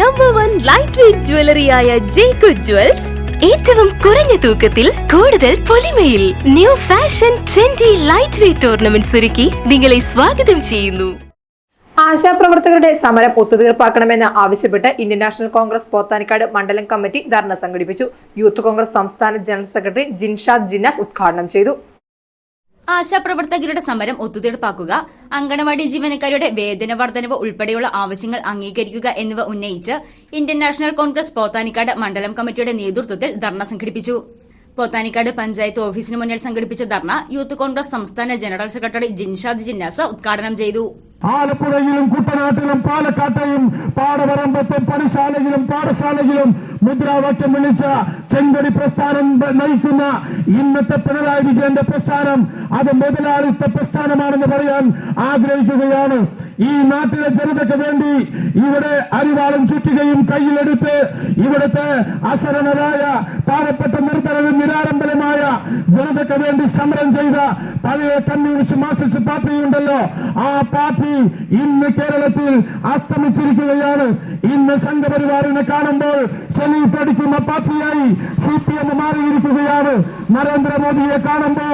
Number one light weight ജ്വല്ലറിയായ ജേക്കു jewels ഏറ്റവും കുറഞ്ഞ തൂക്കത്തിൽ കൂടുതൽ പൊലിമയിൽ new fashion trendy light weight ornaments ഒരുക്കി നിങ്ങളെ സ്വാഗതം ചെയ്യുന്നു. ആശാപ്രവർത്തകരുടെ സമരം ഒത്തുതീർപ്പാക്കണമെന്ന് ആവശ്യപ്പെട്ട് ഇന്ത്യൻ നാഷണൽ കോൺഗ്രസ് പോത്താനിക്കാട് മണ്ഡലം കമ്മിറ്റി ധർണ സംഘടിപ്പിച്ചു. യൂത്ത് കോൺഗ്രസ് സംസ്ഥാന ജനറൽ സെക്രട്ടറി ജിൻഷാദ് ജിനാസ് ഉദ്ഘാടനം ചെയ്തു. ആശാപ്രവർത്തകരുടെ സമരം ഒത്തുതീർപ്പാക്കുക അങ്കണവാടി ജീവനക്കാരുടെ വേതന വർധനവ് ഉൾപ്പെടെയുള്ള ആവശ്യങ്ങൾ അംഗീകരിക്കുക എന്നിവ ഉന്നയിച്ച് ഇന്ത്യൻ നാഷണൽ കോൺഗ്രസ് പോത്താനിക്കാട് മണ്ഡലം കമ്മിറ്റിയുടെ നേതൃത്വത്തിൽ ധർണ സംഘടിപ്പിച്ചു. പോത്താനിക്കാട് പഞ്ചായത്ത് ഓഫീസിന് മുന്നിൽ സംഘടിപ്പിച്ച ധർണ യൂത്ത് കോൺഗ്രസ് സംസ്ഥാന ജനറൽ സെക്രട്ടറി ജിൻഷാദ് ജിന്നാസ ഉദ്ഘാടനം ചെയ്തു. ആലപ്പുഴയിലും കുട്ടനാട്ടിലും പാലക്കാട്ടെയും പാടവരമ്പത്തും പണിശാലയിലും പാഠശാലയിലും മുദ്രാവാക്യം വിളിച്ച ചെങ്കടി പ്രസ്ഥാനം നയിക്കുന്ന ഇന്നത്തെ പിണറായി വിജയന്റെ പ്രസ്ഥാനം അത് മുതലാളിത്ത പ്രസ്ഥാനമാണെന്ന് പറയാൻ ആഗ്രഹിക്കുകയാണ്. ഈ നാട്ടിലെ ജനതയ്ക്ക് വേണ്ടി ഇവിടെ അരിവാളും ചുറ്റുകയും കയ്യിലെടുത്ത് ഇവിടുത്തെ അസരണരായ പാവപ്പെട്ട നിർദ്ധനവും നിരാരംഭരമായ ജനതയ്ക്ക് വേണ്ടി സമരം ചെയ്ത പഴയ കമ്മ്യൂണിസ്റ്റ് മാർക്സിസ്റ്റ് പാർട്ടിയുണ്ടല്ലോ ആ പാർട്ടി ഇന്ന് കേരളത്തിൽ അസ്തമിച്ചിരിക്കുകയാണ്. ഇന്ന് സംഘപരിവാറിനെ കാണുമ്പോൾ സെലീഫ് അടിക്കുന്ന പാർട്ടിയായി സി പി എം നരേന്ദ്രമോദിയെ കാണുമ്പോ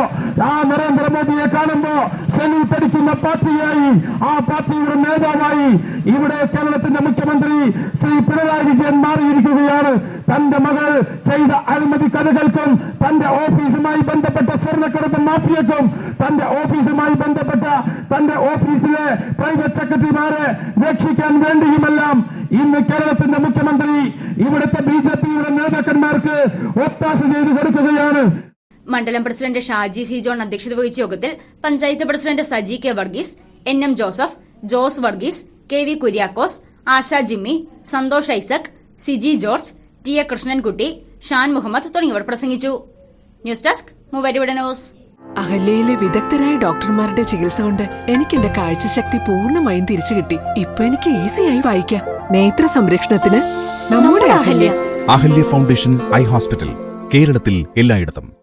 ആ നരേന്ദ്രമോദിയെ കാണുമ്പോ സല്യൂട്ട് അടിക്കുന്ന പാർട്ടിയായി ആ പാർട്ടിയുടെ നേതാവായി ഇവിടെ കേരളത്തിന്റെ മുഖ്യമന്ത്രി ശ്രീ പിണറായി വിജയൻ മാറിയിരിക്കുകയാണ്. തന്റെ മകൾ ചെയ്ത അഴിമതി കഥകൾക്കും തന്റെ ഓഫീസുമായി ബന്ധപ്പെട്ട സ്വർണക്കടത്ത് മാഫിയക്കും തന്റെ ഓഫീസുമായി ബന്ധപ്പെട്ട തന്റെ ഓഫീസിലെ പ്രൈവറ്റ് സെക്രട്ടറിമാരെ രക്ഷിക്കാൻ വേണ്ടിയുമെല്ലാം ഇന്ന് കേരളത്തിന്റെ മുഖ്യമന്ത്രി മണ്ഡലം പ്രസിഡന്റ് ഷാജി സി ജോൺ അധ്യക്ഷത വഹിച്ച യോഗത്തിൽ panchayat president Saji K Varghese N M Joseph Jose Varghese K V Kuriakose Asha Jimmy Santhosh Isaac Siji George T A Krishnankutty Shan Muhammad തുടങ്ങിയവർ പ്രസംഗിച്ചു. News desk news. അഹല്യയിലെ വിദഗ്ധരായ ഡോക്ടർമാരുടെ ചികിത്സ കൊണ്ട് എനിക്ക് എന്റെ കാഴ്ചശക്തി പൂർണമായും തിരിച്ചു കിട്ടി. ഇപ്പൊ എനിക്ക് ഈസിയായി വായിക്കാം. നേത്ര സംരക്ഷണത്തിന് നമ്മുടെ Ahalya. Ahalya foundation eye hospital കേരളത്തിൽ എല്ലായിടത്തും.